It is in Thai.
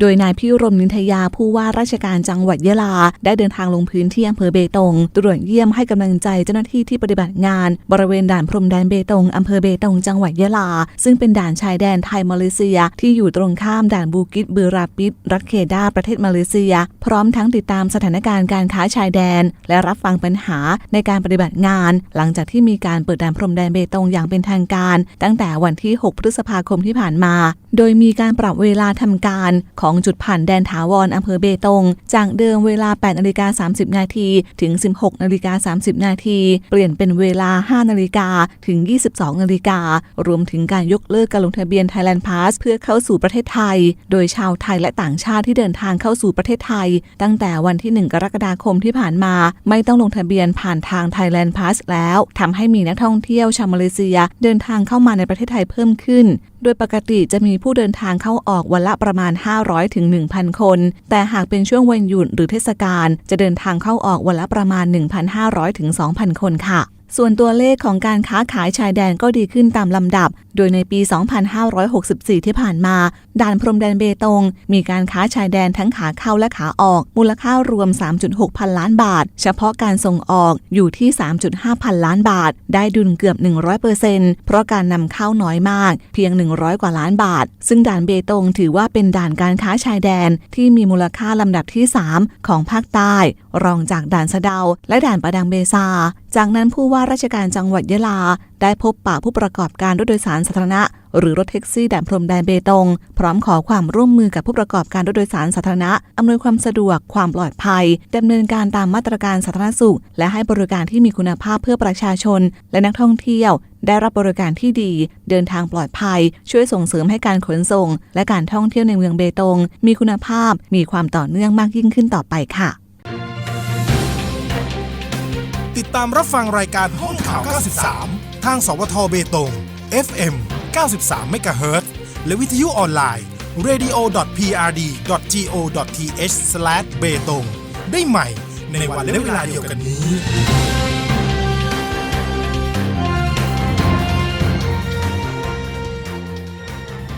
โดยนายพิรมนินทยาผู้ว่าราชการจังหวัดยะลา ได้เดินทางลงพื้นที่อำเภอเบตง ตรวจเยี่ยมให้กำลังใจเจ้าหน้าที่ที่ปฏิบัติงาน บริเวณด่านพรมแดนเบตงอำเภอเบตงจังหวัดยะลา ซึ่งเป็นด่านชายแดนไทยมาเลเซีย ที่อยู่ตรงข้ามด่านบูกิตบือราปิดรัฐเคดาประเทศมาเลเซีย พร้อมทั้งติดตามสถานการณ์การค้าชายแดน และรับฟังปัญหาในการปฏิบัติงาน หลังจากที่มีการเปิดด่านพรมแดนเบตงอย่างเป็นทางการ ตั้งแต่วันที่ 6 พฤษภาคมที่ผ่านมา โดยมีการปรับเวลาทำการของจุดผ่านแดนถาวรอำเภอเบตง จากเดิมเวลา 8 นาฬิกา 30 นาที ถึง 16 นาฬิกา 30 นาที เปลี่ยนเป็นเวลา 5 นาฬิกา ถึง 22 นาฬิกา รวมถึงการยกเลิกการลงทะเบียน Thailand Pass เพื่อเข้าสู่ประเทศไทย โดยชาวไทยและต่างชาติที่เดินทางเข้าสู่ประเทศไทย ตั้งแต่วันที่ 1 กรกฎาคมที่ผ่านมา ไม่ต้องลงทะเบียนผ่านทาง Thailand Pass แล้วทำให้มีนักท่องเที่ยวชาวมาเลเซีย เดินทางเข้ามาในประเทศไทยเพิ่มขึ้น โดยปกติจะมีผู้เดินทางเข้าออกวันละประมาณ 500ถึง1,000 คน แต่หากเป็นช่วงวันหยุดหรือเทศกาลจะเดินทางเข้าออกวันละประมาณ 1,500ถึง2,000 คนค่ะ ส่วนตัวเลขของการค้าขายชายแดนก็ดีขึ้นตามลำดับ โดยในปี 2564 ที่ผ่านมา ด่านพรมแดนเบตง มีการค้าชายแดนทั้งขาเข้าและขาออก มูลค่ารวม 3.6 พันล้านบาท เฉพาะการส่งออกอยู่ที่ 3.5 พันล้านบาท ได้ดุลเกือบ 100%เพราะการนำเข้าน้อยมาก เพียง 100 กว่าล้านบาท ซึ่งด่านเบตงถือว่าเป็นด่านการค้าชายแดนที่มีมูลค่าลำดับที่ 3 ของภาคใต้ รองจากด่านสะเดา และด่านประดังเบซาจากนั้นผู้ว่าราชการจังหวัดยะลา ได้พบปะผู้ประกอบการรถโดยสารสาธารณะ หรือรถแท็กซี่ด่านพรมแดนเบตง พร้อมขอความร่วมมือกับผู้ประกอบการรถโดยสารสาธารณะอำนวยความสะดวกความปลอดภัยดำเนินการตามมาตรการสาธารณสุข และให้บริการที่มีคุณภาพเพื่อประชาชน และนักท่องเที่ยว ได้รับบริการที่ดี เดินทางปลอดภัย ช่วยส่งเสริมให้การขนส่ง และการท่องเที่ยวในเมืองเบตง มีคุณภาพ มีความต่อเนื่องมากยิ่งขึ้นต่อไปค่ะ ติดตามรับฟังรายการห้องข่าว 93 ทางสวทเบตง FM 93 MHz และวิทยุออนไลน์ radio.prd.go.th/betong ได้ใหม่ในวันและเวลาเดียวกันนี้